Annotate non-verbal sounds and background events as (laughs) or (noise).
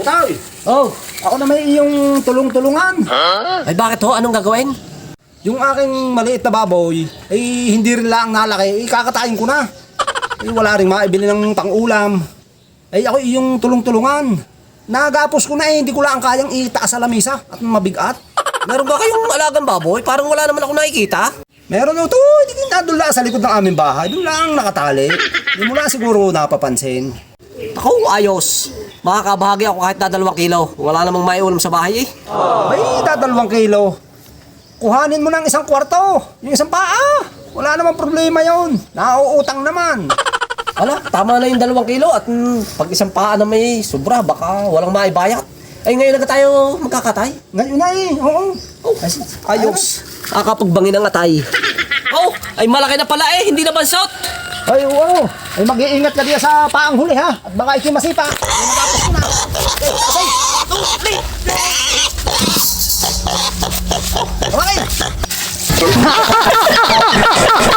Utay, Oh, ako na may iyong tulong-tulungan. ay bakit ho? Anong gagawin? Yung aking maliit na baboy, ay hindi rin lang nalaki, ikakatayin ko na. Ay wala rin maibili ng pang-ulam. Ay ako iyong tulong-tulungan. Nagapos ko na eh, hindi ko lang kayang itaas sa lamisa at mabigat. Meron ba kayong alagang baboy? Parang wala naman ako nakikita. Meron ito, hindi kita nadula sa likod ng aming bahay. Doon lang nakatali. Hindi mo lang siguro napapansin. Ako, ayos. Makakabahagi ako kahit na dalawang kilo. Wala namang maiulam sa bahay eh. Ay, dadalawang kilo. Kuhanin mo ng isang kwarto. Yung isang paa. Wala namang problema yon. Nauutang naman. (laughs) Wala, tama na yung dalawang kilo at mm, pag isang paa na may sobra, baka walang maibayat. Ay ngayon na tayo magkakatay. Ngayon na eh. Oo. Oh, ayos. Nakakapagbangin ang atay. (laughs) Oh, ay malaki na pala eh, hindi na bansot. Ay, oo. Ay, mag-iingat ka diya sa paang huli ha. At baka ikimasipa. Ay, natapos ko na. Ay, ay. Okay. (laughs)